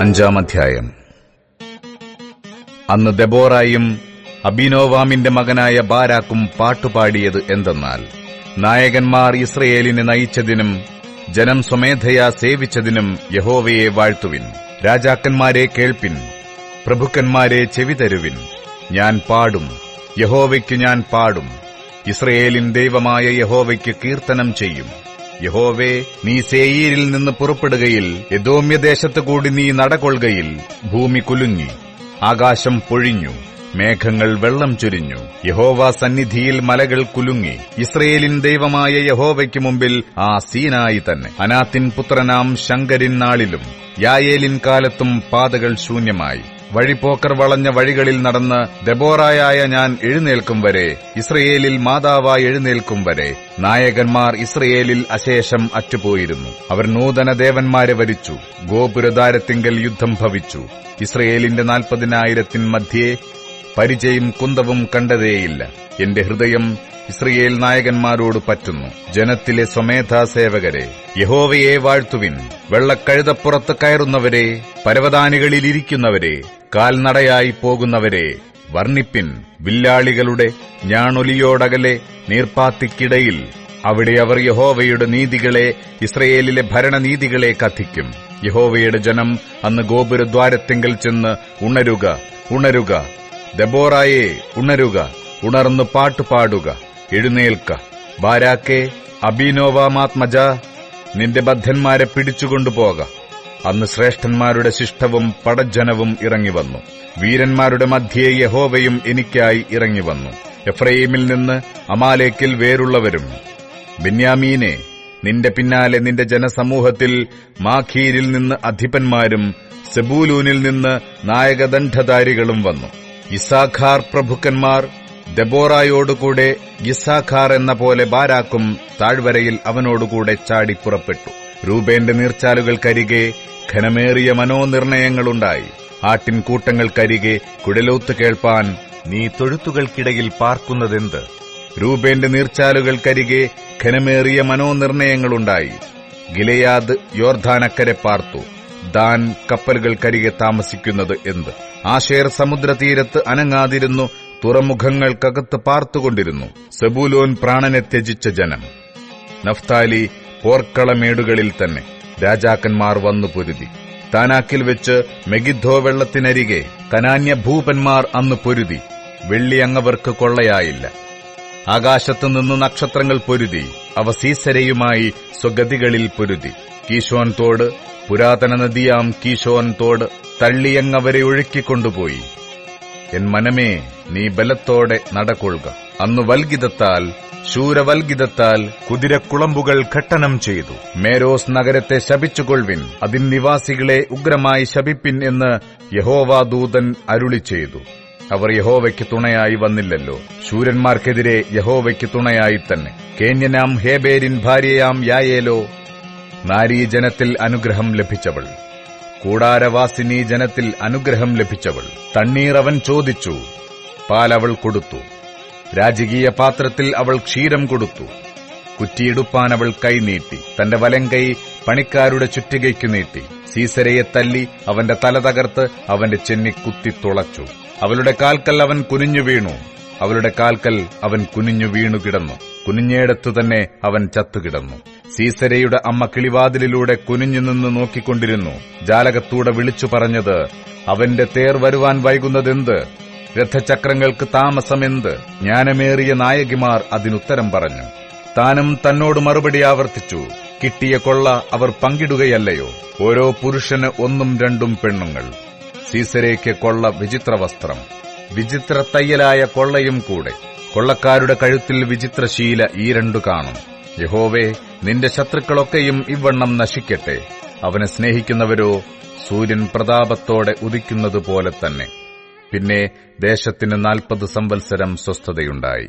അഞ്ചാം അധ്യായം. അന്ന് ദബോറായും അബിനോവാമിന്റെ മകനായ ബാരാക്കും പാട്ടുപാടിയത് എന്തെന്നാൽ നായകന്മാർ ഇസ്രയേലിനെ നയിച്ചതിനും ജനം സ്വമേധയാ സേവിച്ചതിനും യഹോവയെ വാഴ്ത്തുവിൻ രാജാക്കന്മാരെ കേൾപ്പിൻ പ്രഭുക്കന്മാരെ ചെവിതരുവിൻ ഞാൻ പാടും യഹോവയ്ക്ക് ഞാൻ പാടും ഇസ്രയേലിൻ ദൈവമായ യഹോവയ്ക്ക് കീർത്തനം ചെയ്യും. യഹോവേ നീ സേയീരിൽ നിന്ന് പുറപ്പെടുകയിൽ യദോമ്യദേശത്ത് കൂടി നീ നടകൊള്ളുകയിൽ ഭൂമി കുലുങ്ങി ആകാശം പൊഴിഞ്ഞു മേഘങ്ങൾ വെള്ളം ചൊരിഞ്ഞു യഹോവ സന്നിധിയിൽ മലകൾ കുലുങ്ങി ഇസ്രയേലിൻ ദൈവമായ യഹോവയ്ക്ക് മുമ്പിൽ ആ സീനായി തന്നെ. അനാത്തിൻ പുത്രനാം ശങ്കരിൻ നാളിലും യായേലിൻ കാലത്തും പാതകൾ ശൂന്യമായി. വഴിപോക്കർ വളഞ്ഞ വഴികളിൽ നടന്ന് ദബോറായായ ഞാൻ എഴുന്നേൽക്കും വരെ ഇസ്രയേലിൽ മാതാവായി എഴുന്നേൽക്കും വരെ നായകന്മാർ ഇസ്രയേലിൽ അശേഷം അറ്റുപോയിരുന്നു. അവർ നൂതന ദേവന്മാരെ വരിച്ചു ഗോപുരദ്വാരത്തിങ്കൽ യുദ്ധം ഭവിച്ചു. ഇസ്രയേലിന്റെ നാൽപ്പതിനായിരത്തിൻ മധ്യേ പരിചയും കുന്തവും കണ്ടതേയില്ല. എന്റെ ഹൃദയം ഇസ്രയേൽ നായകന്മാരോട് പറ്റുന്നു. ജനത്തിലെ സ്വമേധാ സേവകരെ യഹോവയെ വാഴ്ത്തുവിൻ. വെള്ളക്കഴുതപ്പുറത്ത് കയറുന്നവരെ പരവതാനികളിലിരിക്കുന്നവരെ കാൽനടയായി പോകുന്നവരെ വർണിപ്പിൻ വില്ലാളികളുടെ ഞാണൊലിയോടകലെ നീർപ്പാത്തിക്കിടയിൽ. അവിടെ അവർ യഹോവയുടെ നീതികളെ ഇസ്രയേലിലെ ഭരണനീതികളെ കഥിക്കും യഹോവയുടെ ജനം അന്ന് ഗോപുരദ്വാരത്തെങ്കിൽ ചെന്ന് ഉണരുക ഉണരുക. ദബോറായെ ഉണരുക ഉണർന്ന് പാട്ടുപാടുക എഴുന്നേൽക്ക. ബാരാക്കെ അബിനോവാമാത്മജ നിന്റെ ബദ്ധന്മാരെ പിടിച്ചുകൊണ്ടുപോക. അന്ന് ശ്രേഷ്ഠന്മാരുടെ ശിഷ്ടവും പടജ്ജനവും ഇറങ്ങിവന്നു. വീരന്മാരുടെ മധ്യേ യഹോവയും എനിക്കായി ഇറങ്ങിവന്നു. എഫ്രൈമിൽ നിന്ന് അമാലേക്കിൽ വേരുള്ളവരും ബെന്യാമീനെ നിന്റെ പിന്നാലെ നിന്റെ ജനസമൂഹത്തിൽ മാഖീരിൽ നിന്ന് അധിപന്മാരും സെബൂലൂനിൽ നിന്ന് നായകദണ്ഡധാരികളും വന്നു. ഇസാഖാർ പ്രഭുക്കന്മാർ ദബോറായോടുകൂടെ ഇസാഖാർ എന്ന പോലെ ബാരാക്കും താഴ്വരയിൽ അവനോടുകൂടെ ചാടി പുറപ്പെട്ടു. രൂപേന്റെ നീർച്ചാലുകൾക്കരികെ ഘനമേറിയ മനോനിർണയങ്ങളുണ്ടായി. ആട്ടിൻകൂട്ടങ്ങൾക്കരികെ കുഴലൂത്ത് കേൾപ്പാൻ നീ തൊഴുത്തുകൾക്കിടയിൽ പാർക്കുന്നതെന്ത്? രൂപേന്റെ നീർച്ചാലുകൾക്കരികെ ഘനമേറിയ മനോനിർണയങ്ങളുണ്ടായി. ഗിലയാദ് യോർധാനക്കരെ പാർത്തു. ദാൻ കപ്പലുകൾക്കരികെ താമസിക്കുന്നത് എന്ത്? ആശേർ സമുദ്രതീരത്ത് അനങ്ങാതിരുന്നു തുറമുഖങ്ങൾക്കകത്ത് പാർത്തുകൊണ്ടിരുന്നു. സെബൂലോൻ പ്രാണനെ ത്യജിച്ച ജനം. നഫ്താലി പോർക്കളമേടുകളിൽ തന്നെ. രാജാക്കന്മാർ വന്നു പൊരുതി. താനാക്കിൽ വെച്ച് മെഗിദ്ധോ വെള്ളത്തിനരികെ കനാന്യ ഭൂപന്മാർ അന്ന് പൊരുതി. വെള്ളി അങ്ങവർക്ക് കൊള്ളയായില്ല. ആകാശത്തു നിന്ന് നക്ഷത്രങ്ങൾ പൊരുതി. അവ സീസരയുമായി സ്വഗതികളിൽ പൊരുതി. കീശോൻ തോട് പുരാതന നദിയാം കീശോൻ തോട് തള്ളിയങ്ങവരെ ഒഴുക്കിക്കൊണ്ടുപോയി. എൻ മനമേ നീ ബലത്തോടെ നടകൊള്ളുക. അന്ന് വൽഗിതത്താൽ ശൂരവൽഗിതത്താൽ കുതിരക്കുളമ്പുകൾ ഘട്ടനം ചെയ്തു. മേരോസ് നഗരത്തെ ശപിച്ചുകൊള്ളുവിൻ. അതിൻ നിവാസികളെ ഉഗ്രമായി ശപിപ്പിൻ എന്ന് യഹോവാദൂതൻ അരുളി ചെയ്തു. അവർ യഹോവയ്ക്ക് തുണയായി വന്നില്ലല്ലോ. ശൂരന്മാർക്കെതിരെ യഹോവയ്ക്ക് തുണയായി തന്നെ. കേന്യനാം ഹേബേരിൻ ഭാര്യയാം യായേലോ നാരീജനത്തിൽ അനുഗ്രഹം ലഭിച്ചവൾ. കൂടാരവാസിനി ജനത്തിൽ അനുഗ്രഹം ലഭിച്ചവൾ. തണ്ണീർ അവൻ ചോദിച്ചു പാലവൾ കൊടുത്തു. രാജകീയ പാത്രത്തിൽ അവൾ ക്ഷീരം കൊടുത്തു. കുറ്റിയെടുപ്പാൻ അവൾ കൈ നീട്ടി. തന്റെ വലങ്കൈ പണിക്കാരുടെ ചുറ്റികയ്ക്കു നീട്ടി. സീസരയെ തല്ലി അവന്റെ തല തകർത്ത് അവന്റെ ചെന്നി കുത്തി തുളച്ചു. അവളുടെ കാൽക്കൽ അവൻ കുനിഞ്ഞു വീണു. അവളുടെ കാൽക്കൽ അവൻ കുനിഞ്ഞു വീണു കിടന്നു. കുനിഞ്ഞേടത്തു തന്നെ അവൻ ചത്തുകിടന്നു സീസരയുടെ അമ്മ കിളിവാതിലിലൂടെ കുനിഞ്ഞു നിന്ന് നോക്കിക്കൊണ്ടിരുന്നു. ജാലകത്തൂടെ വിളിച്ചു പറഞ്ഞത് അവന്റെ തേർ വരുവാൻ വൈകുന്നതെന്ത്? രഥചക്രങ്ങൾക്ക് താമസമെന്ത്? ജ്ഞാനമേറിയ നായകിമാർ അതിനുത്തരം പറഞ്ഞു. താനും തന്നോട് മറുപടി ആവർത്തിച്ചു. കിട്ടിയ കൊള്ള അവർ പങ്കിടുകയല്ലയോ? ഓരോ പുരുഷന് ഒന്നും രണ്ടും പെണ്ണുങ്ങൾ. സീസരയ്ക്ക് കൊള്ള വിചിത്ര വസ്ത്രം വിചിത്ര തയ്യലായ കൊള്ളയും കൂടെ. കൊള്ളക്കാരുടെ കഴുത്തിൽ വിചിത്രശീല ഈ രണ്ടു കാണും. യഹോവേ നിന്റെ ശത്രുക്കളൊക്കെയും ഇവണ്ണം നശിക്കട്ടെ. അവനെ സ്നേഹിക്കുന്നവരോ സൂര്യൻ പ്രതാപത്തോടെ ഉദിക്കുന്നതുപോലെ തന്നെ. പിന്നെ ദേശത്തിന് നാൽപ്പത് സംവത്സരം സ്വസ്ഥതയുണ്ടായി